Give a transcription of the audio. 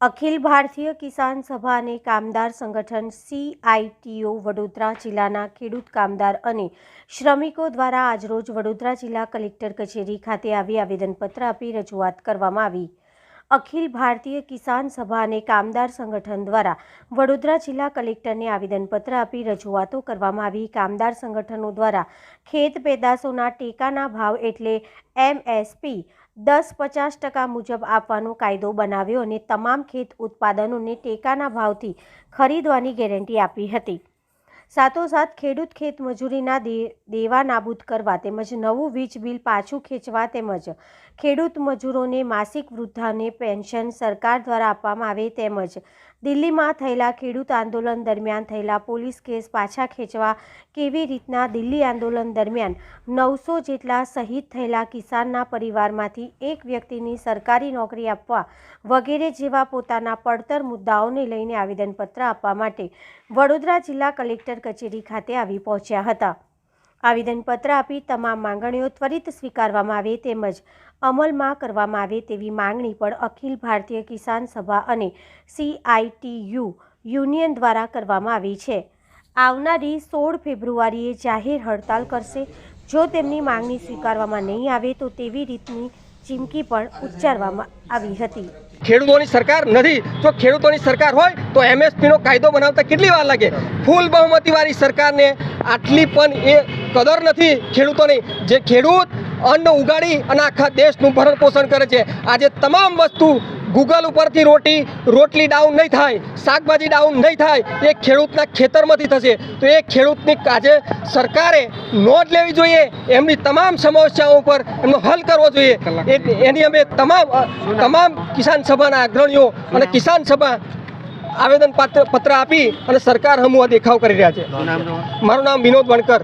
અખિલ ભારતીય કિસાન સભા અને કામદાર સંગઠન સીઆઈટીઓ વડોદરા જિલ્લાના ખેડૂત કામદાર અને શ્રમિકો દ્વારા આજરોજ વડોદરા જિલ્લા કલેક્ટર કચેરી ખાતે આવી આવેદનપત્ર આપી રજૂઆત કરવામાં આવી. અખિલ ભારતીય કિસાન સભા અને કામદાર સંગઠન દ્વારા વડોદરા જિલ્લા કલેક્ટરને આવેદનપત્ર આપી રજૂઆતો કરવામાં આવી. કામદાર સંગઠનો દ્વારા ખેત પેદાશોના ટેકાના ભાવ એટલે એમએસપી દસ પચાસ ટકા મુજબ આપવાનો કાયદો બનાવ્યો અને તમામ ખેત ઉત્પાદનોને ટેકાના ભાવથી ખરીદવાની ગેરંટી આપી હતી. સાથોસાથ ખેડૂત ખેત મજૂરીના દેવા નાબૂદ કરવા તેમજ નવું વીજ બિલ પાછું ખેંચવા તેમજ ખેડૂત મજૂરોને માસિક વૃદ્ધાને પેન્શન સરકાર દ્વારા આપવામાં આવે તેમજ દિલ્હીમાં થયેલા ખેડૂત આંદોલન દરમિયાન થયેલા પોલીસ કેસ પાછા ખેંચવા કેવી રીતના દિલ્હી આંદોલન દરમિયાન નવસો જેટલા શહીદ થયેલા કિસાનના પરિવારમાંથી એક વ્યક્તિની સરકારી નોકરી આપવા વગેરે જેવા પોતાના પડતર મુદ્દાઓને લઈને આવેદનપત્ર આપવા માટે વડોદરા જિલ્લા કલેક્ટર કચેરી ખાતે આવી પહોંચ્યા હતા. આવેદનપત્ર આપી તમામ માંગણીઓ ત્વરિત સ્વીકારવામાં આવે તેમજ અમલમાં કરવામાં આવે તેવી માંગણી પણ અખિલ ભારતીય કિસાન સભા અને સીઆઈટીયુ યુનિયન દ્વારા કરવામાં આવી છે. આવનારી સોળ ફેબ્રુઆરીએ જાહેર હડતાલ કરશે. જો તેમની માંગણી સ્વીકારવામાં નહીં આવે તો તેવી રીતની ચીમકી પણ ઉચ્ચારવામાં આવી હતી. ખેડૂતોની સરકાર નથી. જો ખેડૂતોની સરકાર હોય તો એમએસપીનો કાયદો બનાવતા કેટલી વાર લાગે? ફૂલ બહુમતીવાળી સરકારને આટલી પણ એ કદર નથી ખેડૂતોની. જે ખેડૂત અન્ન ઉગાડી અને આખા દેશનું ભરણ પોષણ કરે છે. આજે તમામ વસ્તુ ગૂગલ ઉપરથી રોટી રોટલી ડાઉન નહીં થાય શાકભાજી ડાઉન નહીં થાય એ ખેડૂતના ખેતરમાંથી થશે. તો એ ખેડૂતની આજે સરકારે નોંધ લેવી જોઈએ એમની તમામ સમસ્યાઓ ઉપર એમનો હલ કરવો જોઈએ. એ એની અમે તમામ તમામ કિસાન સભાના અગ્રણીઓ અને કિસાન સભા આવેદન પત્ર પત્ર આપી અને સરકાર હમુ આ દેખાવ કરી રહ્યા છે. મારું નામ વિનોદ વણકર.